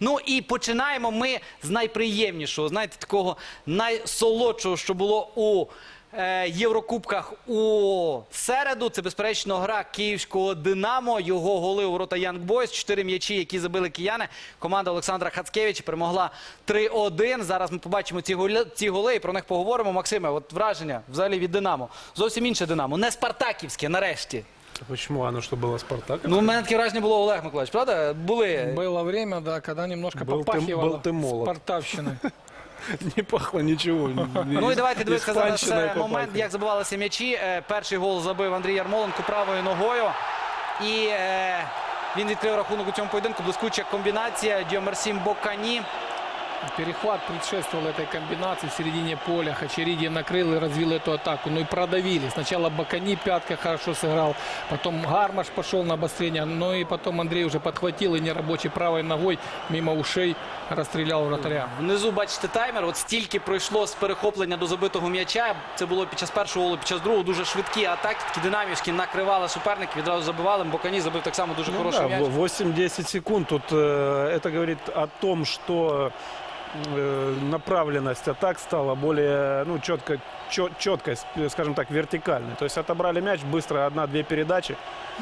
Ну і починаємо ми з найприємнішого, знаєте, такого найсолодшого, що було у е, Єврокубках у середу. Це безперечно гра київського Динамо. Його голи у ворота Янг Бойс. Чотири м'ячі, які забили кияни. Команда Олександра Хацкевича перемогла 3-1. Зараз ми побачимо ці голи, ці голи і про них поговоримо. Максиме, от враження взагалі від Динамо. Зовсім інше Динамо. Не спартаківське, нарешті. Почему? Оно что было Спартак? Ну, у мене таке враження було Олег Миколаївич, правда? Були. Было время, да, когда немножко Был ты- попахивало был ты молод. спартавщиной. Не пахло ничего. Ну і давайте дивитися зараз Испанщиной е, момент, попахивало. як забивалися м'ячі. Е, Перший гол забив Андрій Ярмоленко правою ногою. І е, він відкрив рахунок у цьому поєдинку. Блискуча комбінація. Діомерсім Бокані. Перехват предшествовал этой комбинации в середине поля. Хачериди накрыл и развил эту атаку. Ну и продавили. Сначала Бакани пятка хорошо сыграл. Потом Гармаш пошел на обострение. Ну и потом Андрей уже подхватил и нерабочей правой ногой мимо ушей расстрелял вратаря. Внизу бачите таймер. От стільки пройшло з перехоплення до забитого м'яча. Це було під час першого голу, під час другого дуже швидкі атаки, такі динамівські накривали суперник, відразу забивали. Бокані забив так само дуже Ну хороший да, м'яч. в- 8-10 секунд. Тут э, это говорит о том, что э, направленность атак стала более ну, четко, чет- четкой, с- скажем так, вертикальной. То есть отобрали мяч, быстро одна-две передачи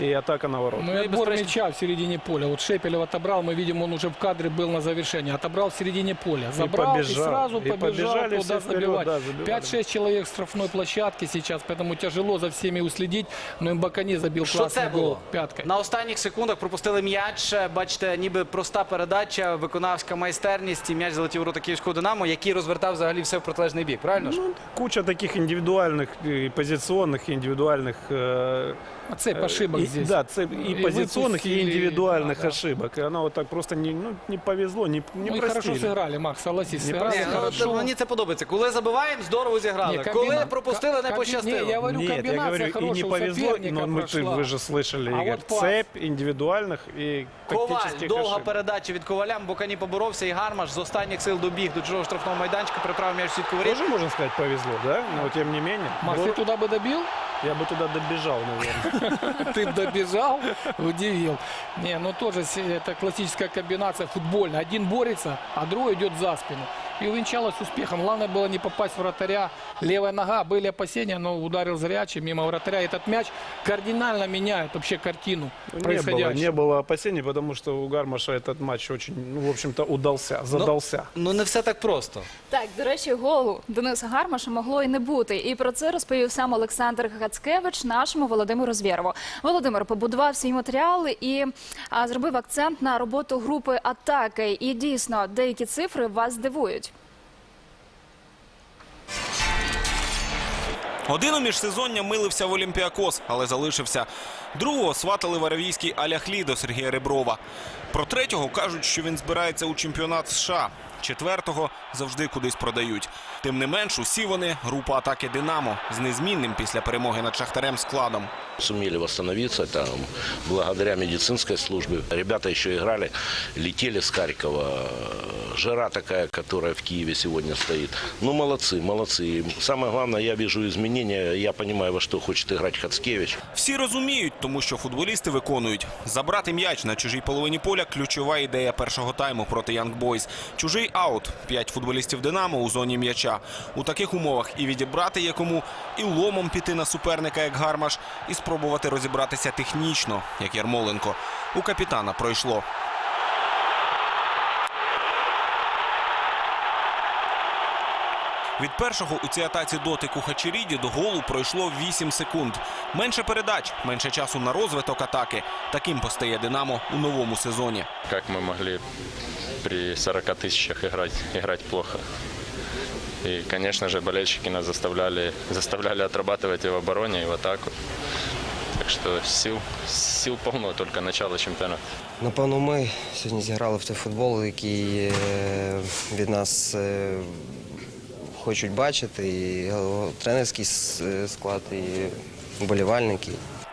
и атака на ворот. Ну Ну и и отбор бесспорно- мяча в середине поля. Вот Шепелев отобрал, мы видим, он уже в кадре был на завершении. Отобрал в середине поля. Забрал и, побежал. сразу И побежал побежали туда все вперед, забивать. да, забивали. 5-6 человек с штрафной площадки сейчас, поэтому тяжело за всеми уследить. Но Мбакани забил Що классный це гол було? пяткой. На останніх секундах пропустили м'яч. Бачите, ніби проста передача, виконавська майстерність. І м'яч залетів у ворота київського Динамо, який розвертав взагалі все в протилежний бік. Правильно ж? Ну, куча таких индивидуальных, и позиционных, и индивидуальных э, А цепь ошибок и, здесь. Да, цепь и, И позиционных, и выпустили, индивидуальных да, да. ошибок. И она вот так просто не, ну, не повезло, не, не ну и хорошо простили. сыграли, Макс, согласись. Не сыграли Ні, ну, хорошо. от мені це подобається. Коли забиваємо, здорово зіграли. Ні, Коли комбіна- пропустили, не комбі- пощастило. Ні, я говорю, Нет, я комбинация говорю, и не хорошая у повезло, соперника но мы, ты- прошла. вы же слышали, А Игорь, вот пас. цепь индивидуальных и Коваль, тактических довга ошибок. передача від Коваля. Бокані поборовся і Гармаш з останніх сил добіг до чужого штрафного майданчика, приправив м'яч в сітку воріт. Тоже, можно сказать, повезло, да? Но тем не менее, Макс, было- ты туда бы добил? я бы туда добежал, наверное. Ты б добежал, удивил. Не, ну тоже с- это классическая комбинация футбольная. Один борется, а другой идет за спину. И увенчалось успехом. Главное было не попасть в вратаря. Левая нога, были опасения, но ударил зрячий мимо вратаря. Этот мяч кардинально меняет вообще картину Не было, происходящего. не было опасений, потому что у Гармаша этот матч очень, ну, в общем-то, удался, задался. Ну не все так просто. Так, до речі, голу Дениса Гармаша могло і не бути. І про це розповів сам Олександр Гацкевич нашому Володимиру Звєрову. Володимир побудував свій матеріал і а, зробив акцент на роботу групи атаки. І дійсно деякі цифри вас здивують. Один у міжсезоння милився в Олімпіакос, але залишився. Другого сватали в аравійський Аляхлі до Сергія Реброва. Про третього кажуть, що він збирається у чемпіонат США. Четвертого завжди кудись продають. Тим не менш, усі вони група атаки Динамо з незмінним після перемоги над Шахтарем складом. Сумели восстановиться там благодаря медицинской службе. Ребята еще играли, летели с Харькова. Жара такая, которая в Киеве сегодня стоит. Ну, молодцы. И самое главное, я вижу изменения. Я понимаю, во что хочет играть Хацкевич. Всі розуміють, тому що футболісти виконують. Забрати м'яч на чужій половині поля – ключова ідея першого тайму проти Young Бойз. Чужий аут. П'ять футболістів Динамо у зоні м'яча. У таких умовах і відібрати є кому, і ломом піти на суперника, як Гармаш, і спробувати розібратися технічно, як Ярмоленко. У капітана пройшло. Від першого у цій атаці дотику Хачеріді до голу пройшло 8 секунд. Менше передач, менше часу на розвиток атаки. Таким постає Динамо у новому сезоні. Как мы могли при 40 тысячах играть, играть плохо? И, конечно же, болельщики нас заставляли, заставляли отрабатывать и в обороне, и в атаку. Так что сил, сил полно, только начало чемпионата. Напевно, ми сьогодні зіграли в той футбол, який е, від нас е, хочуть бачити, і тренерський е, склад, і вболівальники.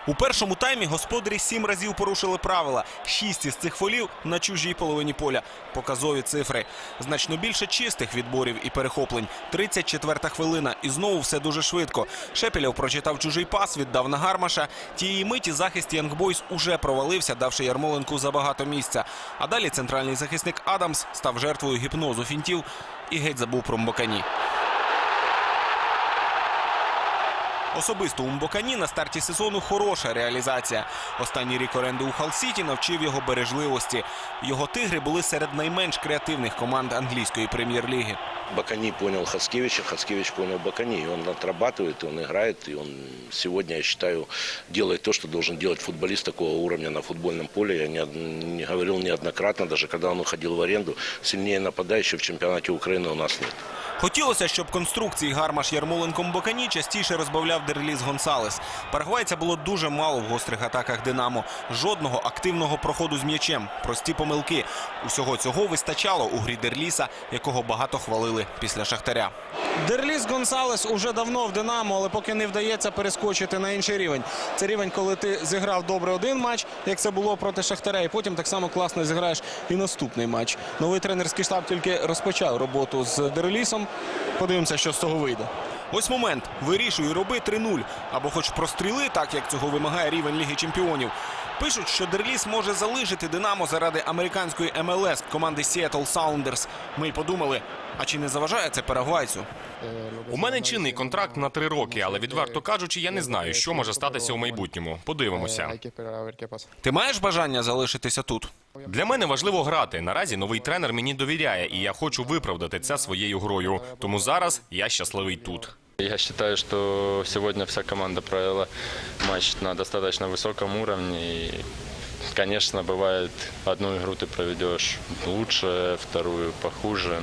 У першому таймі господарі сім разів порушили правила. Шість із цих фолів на чужій половині поля. Показові цифри. Значно більше чистих відборів і перехоплень. 34-та хвилина. І знову все дуже швидко. Шепелєв прочитав чужий пас, віддав на Гармаша. Тієї миті захист Янгбойс уже провалився, давши Ярмоленку забагато місця. А далі центральний захисник Адамс став жертвою гіпнозу фінтів і геть забув про Мбокані. Особисто у Мбокані на старті сезону хороша реалізація. Останній рік оренди у Халл-Сіті навчив його бережливості. Його тигри були серед найменш креативних команд англійської прем'єр-ліги. Бакани понял Хаскевича, Хаскевич понял Бакани. И он отрабатывает, и он играет, и он сегодня, я считаю, делает то, что должен делать футболист такого уровня на футбольном поле. Я не, не говорил неоднократно, даже когда он уходил в аренду, сильнее нападающего в чемпионате Украины у нас нет. Хотілося, щоб конструкції Гармаш Ярмоленко Мбокані частіше розбавляв Дерліс Гонсалес. Парагвайця було дуже мало в гострих атаках Динамо. Жодного активного проходу з м'ячем. Прості помилки. Усього цього вистачало у грі Дерліса, якого багато хвалили після Шахтаря. Дерліс Гонсалес уже давно в Динамо, але поки не вдається перескочити на інший рівень. Це рівень, коли ти зіграв добре один матч, як це було проти Шахтаря, і потім так само класно зіграєш і наступний матч. Новий тренерський штаб тільки розпочав роботу з Дерлісом. Подивимося, що з того вийде. Ось момент. Вирішуй, роби 3-0. Або хоч простріли, так як цього вимагає рівень Ліги Чемпіонів. Пишуть, що Дерліс може залишити Динамо заради американської МЛС команди Seattle Sounders. Ми й подумали, а чи не заважає це парагвайцю? У мене чинний контракт на три роки, але відверто кажучи, я не знаю, що може статися у майбутньому. Подивимося. Ти маєш бажання залишитися тут? Для мене важливо грати. Наразі новий тренер мені довіряє, і я хочу виправдати це своєю грою. Тому зараз я щасливий тут. Я считаю, что сегодня вся команда провела матч на достаточно высоком уровне. И, конечно, бывает, одну игру ты проведешь лучше, вторую похуже.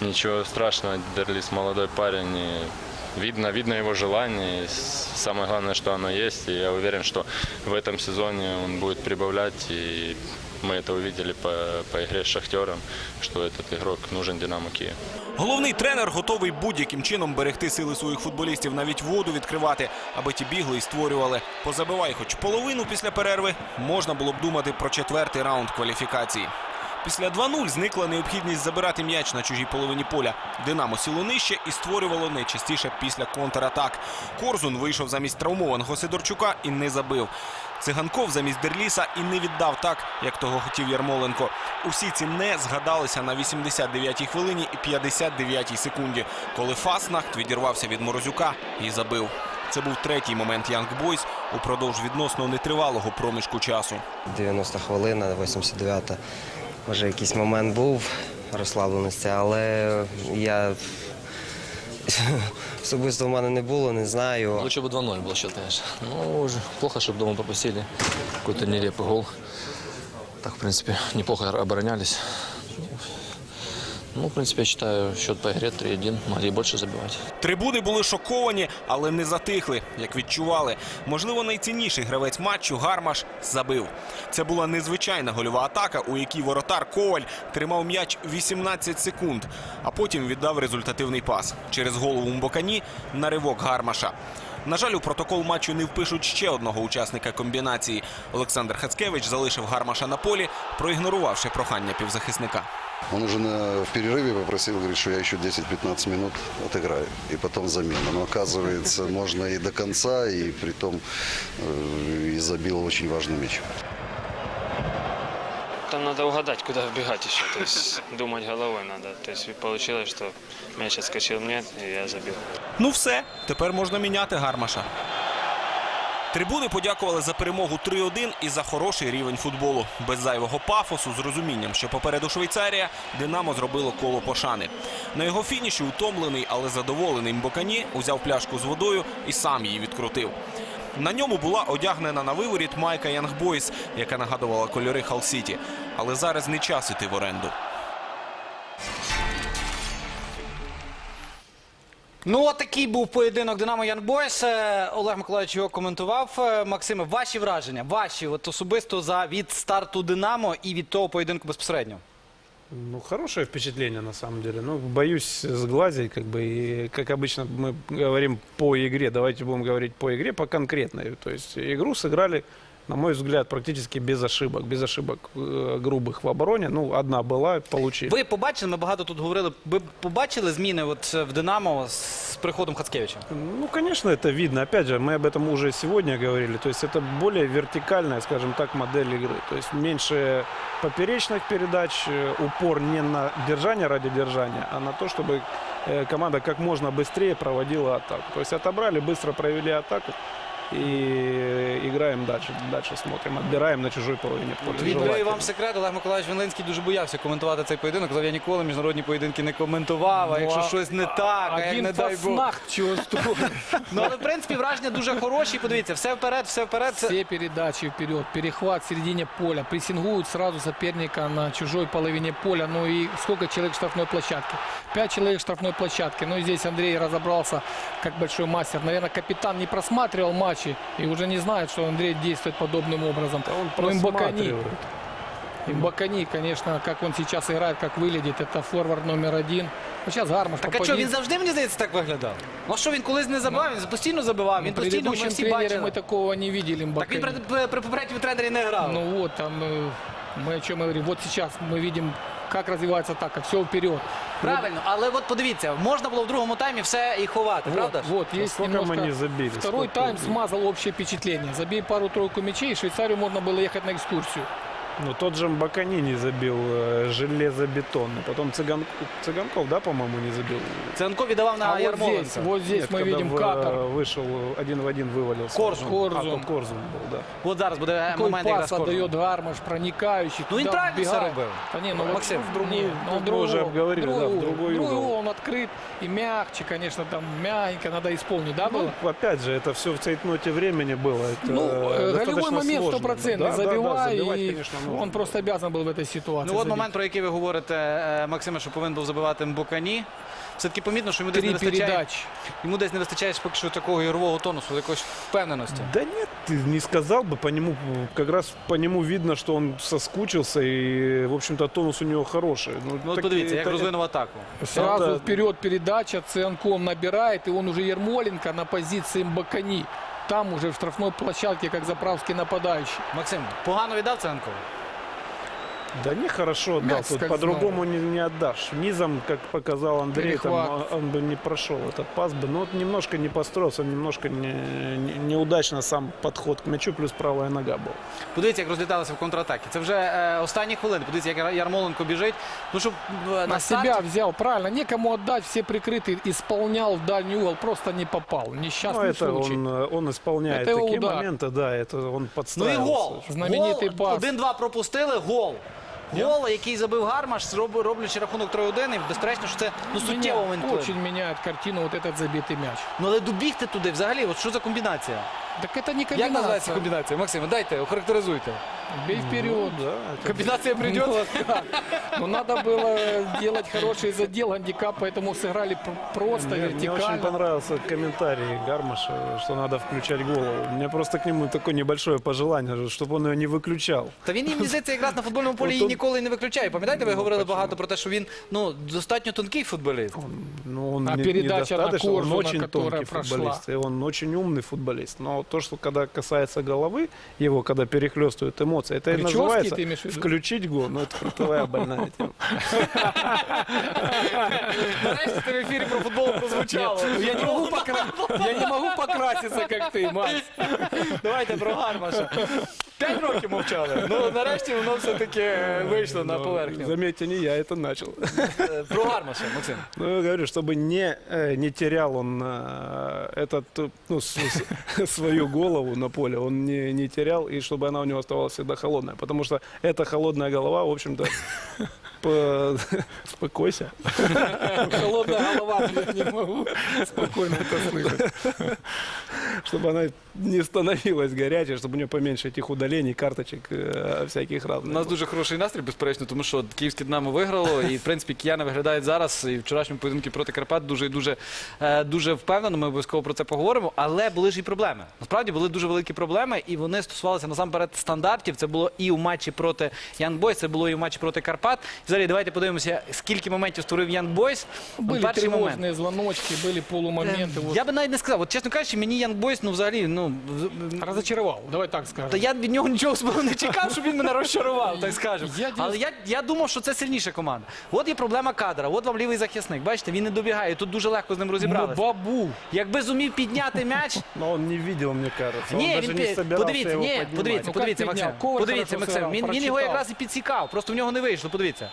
Но ничего страшного, Дерлис молодой парень. И видно, видно его желание. И с- самое главное, что оно есть. И я уверен, что в этом сезоне он будет прибавлять. И мы это увидели по, по игре с Шахтером, что этот игрок нужен Динамо Киев. Головний тренер готовий будь-яким чином берегти сили своїх футболістів, навіть воду відкривати, аби ті бігли і створювали. Позабивай хоч половину після перерви, можна було б думати про четвертий раунд кваліфікації. Після 2-0 зникла необхідність забирати м'яч на чужій половині поля. Динамо сіло нижче і створювало найчастіше після контратак. Корзун вийшов замість травмованого Сидорчука і не забив. Циганков замість Дерліса і не віддав так, як того хотів Ярмоленко. Усі ці не згадалися на 89-й хвилині і 59-й секунді, коли Фаснахт відірвався від Морозюка і забив. Це був третій момент Янг Бойс упродовж відносно нетривалого проміжку часу. 90 хвилина, 89-та. Може, якийсь момент був розслабленості, але я особисто в мене не було, не знаю. Лучше бы 2-0 был счет, конечно. Ну, уже плохо, чтобы дома пропустили какой-то нелепый гол. Так, в принципе, неплохо оборонялись. Ну, в принципе, я считаю, счет по игре 3-1. Могли больше забивать. Трибуни були шоковані, але не затихли, як відчували. Можливо, найцінніший гравець матчу Гармаш забив. Це була незвичайна гольова атака, у якій воротар Коваль тримав м'яч 18 секунд, а потім віддав результативний пас через голову Мбокані на ривок Гармаша. На жаль, у протокол матчу не впишуть ще одного учасника комбінації. Олександр Хацкевич залишив Гармаша на полі, проігнорувавши прохання півзахисника. Он уже на, в перерыве попросил, говорит, что я еще 10-15 минут отыграю. И потом замена. Но оказывается, можно и до конца, и при том э, и забил очень важный мяч. Там надо угадать, куда вбегать еще. То есть думать головой надо. То есть получилось, что мяч отскочил мне, и я забил. Ну все, тепер можна міняти Гармаша. Трибуни подякували за перемогу 3-1 і за хороший рівень футболу. Без зайвого пафосу, з розумінням, що попереду Швейцарія, Динамо зробило коло пошани. На його фініші утомлений, але задоволений Мбокані узяв пляшку з водою і сам її відкрутив. На ньому була одягнена на виворіт майка Янгбойс, яка нагадувала кольори Хал-Сіті. Але зараз не час іти в оренду. Ну, от такий був поєдинок Динамо Янбойс. Олег Миколаївич його коментував. Е, Максиме, ваші враження, ваші от особисто за від старту Динамо і від того поєдинку безпосередньо. Ну, хорошее впечатление, на самом деле. Ну, боюсь сглазить, как бы, и, как обычно мы говорим по игре, давайте будем говорить по игре, по конкретной. То есть игру сыграли, на мой взгляд, практически без ошибок. Без ошибок э, грубых в обороне. Ну, одна была, получили. Ви побачили, ми багато тут говорили. Ви побачили зміни от в Динамо з приходом Хацкевича? Ну, конечно, это видно. Опять же, мы об этом уже сегодня говорили. То есть это более вертикальная, скажем так, модель игры. То есть меньше поперечных передач, э, упор не на держание ради держания, а на то, чтобы э, команда как можно быстрее проводила атаку. То есть отобрали, быстро провели атаку и играем дальше. Дальше смотрим, отбираем на чужой половине поля. Відкрию вам секрет, Олег Миколаївич Вілинський дуже боявся коментувати цей поєдинок. Казав, я ніколи міжнародні поєдинки не коментував, а Ну, якщо щось не так, а як не дай Бог. Ну але в принципі враження дуже хороші. Подивіться, все вперед, все вперед. Це Все передачи вперед, перехват в середине поля, прессингуют сразу соперника на чужой половине поля. Ну и сколько человек в штрафной площадке? Пять человек в штрафной площадке. Ну и здесь Андрей разобрался как большой мастер. Наверное, капитан не просматривал матчи и уже не знает, что Андрей действует подобным образом. Он Ну, Имбакани, просматривает. Имбакани, конечно, как он сейчас играет, как выглядит, это форвард номер один. Вот сейчас Гармаш так а що він завжди мені здається так виглядав? Ну а що він колись не забивав? Він постійно забивав. Він При постійно ми предыдущем всі тренере бачили. мы такого не видели. Так він Имбакани. при, при, при попередньому тренері не грав. Ну вот, там э, мы о чем говорим. Вот сейчас мы видим, как развивается атака. Все вперед. Правильно, але от подивіться, можна було в другому таймі все і ховати, Вот, правда ж? вот, есть Сколько немножко... мы не забили? Второй сколько- тайм смазал общее впечатление. Забей пару-тройку мячей, в Швейцарию можно было ехать на экскурсию. Ну, тот же Mbakani не забил э, железобетонный. Потом Цыган... Цыганков, да, по-моему, не забил. Ценко віддавав на а вот здесь, вот здесь Нет, мы видим в- Катар. Вышел один в один вывалился. Корзун. Ну, Корзун. А, Корзун был, да. От зараз буде Какой момент якраз пас отдает Гармаш, проникающий. Ну, він туда правильно все робив. Да не, ну вот Максим, в другой- не, ну, мы другой уже обговорили, да, в угол. другой угол. он открыт и мягче, конечно, там мягенько надо исполнить, да, было? Ну, опять же, это все в цейтноте времени было. Это Ну, э, достаточно голевой момент стопроцентный. Да, да, да, Забивай, забивать, и конечно. Он просто обязан был в этой ситуации Ну от забить. момент, про який ви говорите, е, Максиме, що повинен був забивати Mbokani Все-таки помітно, що йому десь не Три вистачає. передачи. Йому десь не вистачає поки що такого ігрового тонусу, якоїсь впевненості. Да нет, ты не сказал бы, по нему, как раз по нему видно, что он соскучился, и, в общем-то, тонус у него хороший. Ну, Ну от так подивіться, и- як это- розвинув атаку. Сразу Это- вперед передача, Ценком набирает, и он уже Ермоленко на позиции Мбакани. Там уже в штрафной площадке, как заправский нападающий. Максим, погано віддав Ценко? Да не хорошо отдал, Мяч тут скользнул. по-другому не, не отдашь. Низом, как показал Андрей, там, Перехват. а, он бы не прошел этот пас бы. Но вот немножко не построился, немножко не, не- неудачно сам подход к мячу, плюс правая нога была. Подивіться, як розліталися в контратакі. Це вже е, останні хвилини. Подивіться, як Яр- Ярмоленко біжить. Ну, щоб е, на На старт... себя взял, правильно, некому отдать, все прикрыты, исполнял в дальний угол, просто не попал. Ну, Несчастный это случай. он, э, он исполняет Это его такие удар. моменты, да, это он Ну і подстраивался. гол. Знаменитий гол. пас. Один-два пропустили, гол. Гол, який забив Гармаш, зроб- роблячи рахунок 3-1. І безперечно, що це ну, суттєво Меня момент. очень меняет картину вот этот забитый мяч. Ну але добігти туди взагалі, от що за комбінація? Так это не Як називається комбинация. комбінація? Максим, дайте, охарактеризуйте. Бей вперед. Ну, да, это- Комбінація прийде. Ну, как? Ну, надо было делать хороший задел, гандикап, поэтому сыграли пр- просто, Мне, мне очень вертикально. понравился комментарий Гармаша, что надо включать голову. У меня просто к нему такое небольшое пожелание, чтобы он ее не выключал. Та він їм здається якраз на футбольному полі От її он- ніколи не виключає. Пам'ятаєте, ви говорили багато про те, що він ну достатньо тонкий футболіст. Ну, он А не- передача на недостаточно, он Коржуна, очень которая тонкий прошла. футболист, и он очень умный футболист. Но то, что когда касается головы, его когда перехлестывают эмоции, это и Прически называется ты имеешь в виду? включить гол. Ну, это крутая больная тема. Нарешті це в ефірі про футбол прозвучало. Нет, я, не могу покра- я не могу покраситься, как ты, Макс. Давайте про Гармаша. П'ять років мовчали. Ну нарешті воно все-таки вийшло на поверхню. Заметьте, не я это начал. Е, Про Гармаша, Максим. Ну, я говорю, чтобы не, э, не терял он э, этот, э, ну, с- с- свою голову на поле, он не, не терял, и чтобы она у него оставалась всегда холодная. Потому что эта холодная голова, в общем-то, по- успокойся. Холодная голова, блядь, не могу спокойно это слышать. чтобы она не становилась горячей, чтобы у нее поменьше этих удалений, карточек э, всяких У разных. нас было. дуже хороший настрій, безперечно, тому що київське Динамо виграло, і в принципі кияни виглядають зараз і в вчорашньому поєдинку проти Карпат дуже і дуже, е, дуже впевнено. Ми обов'язково про це поговоримо. Але були ж і проблеми. Насправді були дуже великі проблеми, і вони стосувалися насамперед стандартів. Це було і у матчі проти Ян Бойс, це було і у матчі проти Карпат. Взагалі, давайте подивимося, скільки моментів створив Ян Бойс. Ну, Были перший момент. тревожные звоночки, были полумоменты. Вот. Я би навіть не сказав. От чесно кажучи, мені Ян Бойс, ну взагалі, ну в- Разочаровал, давай так скажем. Та я від нього нічого особливо не чекав, щоб він мене розчарував, так скажемо. Я Але я, я думав, що це сильніша команда. От є проблема кадра, от вам лівий захисник. Бачите, він не добігає. Тут дуже легко з ним Ну, розібралися. бабу. Якби зумів підняти м'яч. Но он не видел, мне кажется. он Ні, даже він не пі- собирался подивіться, его ні, поднимать. подивіться, Ну, подивіться, як Максим. підняв? Коваль Подивіться, хорошо Максим. зіграв, Він, він його прочитав. якраз і підсікав. Просто в нього не вийшло. Подивіться.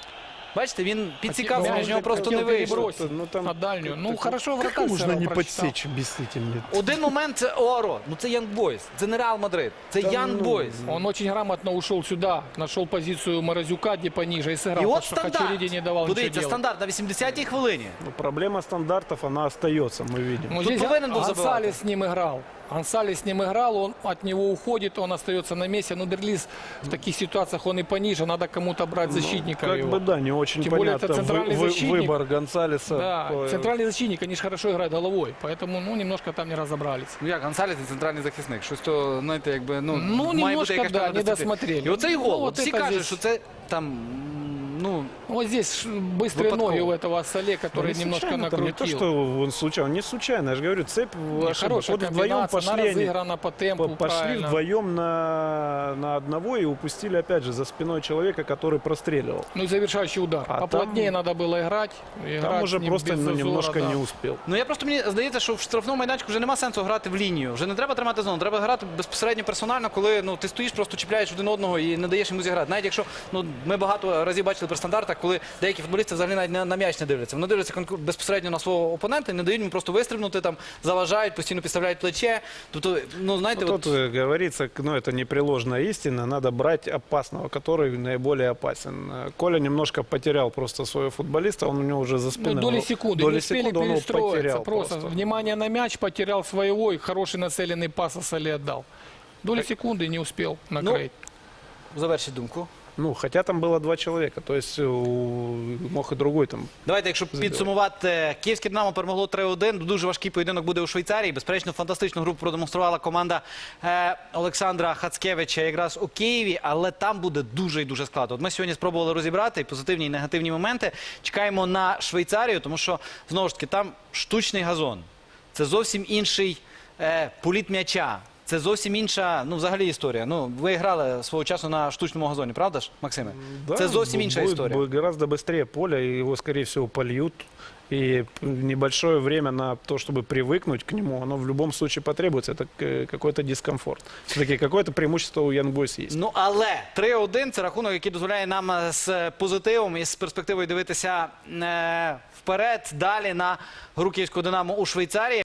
Бачите, він підсікав, Хотів- м'яч, в нього просто не хотів вийшло. перебросити. Ну, там на дальнюю. Ну, как- хорошо, как вратарь можно всё не равно прочитал. подсечь объясните Один момент це Оро. Ну це Янг Бойс. Це не Реал Мадрид. Це Та Янг ну, Бойс. Он очень грамотно ушел сюда, нашел позицию Морозюка, где пониже, и сыграл. І потому от что стандарт. Хачериди не давал ничего Подивіться, делать. стандарт на 80-й хвилині. Ну, проблема стандартов, она остается, мы видим. Ну, Тут здесь повинен был забивать. Ансалес с ним играл. Ансалес с ним играл, он от него уходит, он остается на месте. Ну, Дерлис в таких ситуациях он и пониже, надо кому-то брать защитника Как его. бы да, не очень Тем более понятно это центральный вы- вы- защитник. выбор Гонсалеса. Да, по- центральный защитник, они же хорошо играют головой, поэтому, ну, немножко там не разобрались. Ну як, Гонсалес це центральний захисник. Щось то, знаєте, якби, ну, Ну, має немножко, бути якась да, певна не дисципліна. досмотрели. І оцей гол, Ну, от от всі це кажуть, здесь- що це там, м, ну, Вот здесь ш- быстрые Выпадково. ноги у этого Соле, Да который не немножко случайно там, не то, накрутил. что он случайно, не случайно, я же говорю, цепь Не, ошиблась. Хорошая Вот вдвоем комбинация, она пошли они, разыграна по темпу, по- пошли правильно. вдвоем на, на одного и упустили опять же за спиной человека, который простреливал. Ну и завершающий удар. А Поплотнее там- надо было играть. играть Там с уже ним просто без ну, зазора, немножко да. не успел. Ну я просто мені здається, що в штрафному майданчику вже нема сенсу грати в лінію. Вже не треба тримати зону, треба грати безпосередньо персонально, коли ну ти стоїш, просто чіпляєш один одного і не даєш йому зіграти. Навіть якщо ну ми багато разів бачили при стандартах, коли деякі футболісти взагалі навіть на, на м'яч не дивляться. Вони дивляться конкур- безпосередньо на свого опонента, і не дають йому просто вистрибнути там, заважають, постійно підставляють плече. Тобто, ну знаєте, Ну, от, тут э, говорится, к- ну это непреложная истина, надо брать опасного, который наиболее опасен. Э, Коля немножко потерял просто своего футболиста, он у него уже за Ну, спиной. доли он- секунды, доли не успели секунды он его перестроиться. потерял Просто, внимание на мяч, потерял своего и хороший нацеленный пас Асали отдал. Доли секунды не успел накрыть. завершіть думку. Ну, хотя там было два человека, то есть у- мог и другой там. Давайте, якщо підсумувати, київське Динамо перемогло 3-1. Дуже важкий поєдинок буде у Швейцарії. Безперечно, фантастичну гру продемонструвала команда е, Олександра Хацкевича якраз у Києві, але там буде дуже і дуже складно. От ми сьогодні спробували розібрати і позитивні і негативні моменти. Чекаємо на Швейцарію, тому що знову ж таки там штучний газон. Це зовсім інший е, політ м'яча. Це зовсім інша, ну взагалі історія. Ну, ви грали свого часу на штучному газоні, правда ж, Максиме? Да, Це зовсім бу- інша будет історія. бу- Гораздо быстрее поле, и его, скорее всего, польют. И п- небольшое время на то, чтобы привыкнуть к нему, оно в любом случае потребуется. Это к- какой-то дискомфорт. Все-таки какое-то преимущество у Янгбойс есть. Ну але 3-1 це рахунок, який дозволяє нам е, з позитивом і з перспективою дивитися е, вперед далі на гру київського динамо у Швейцарії.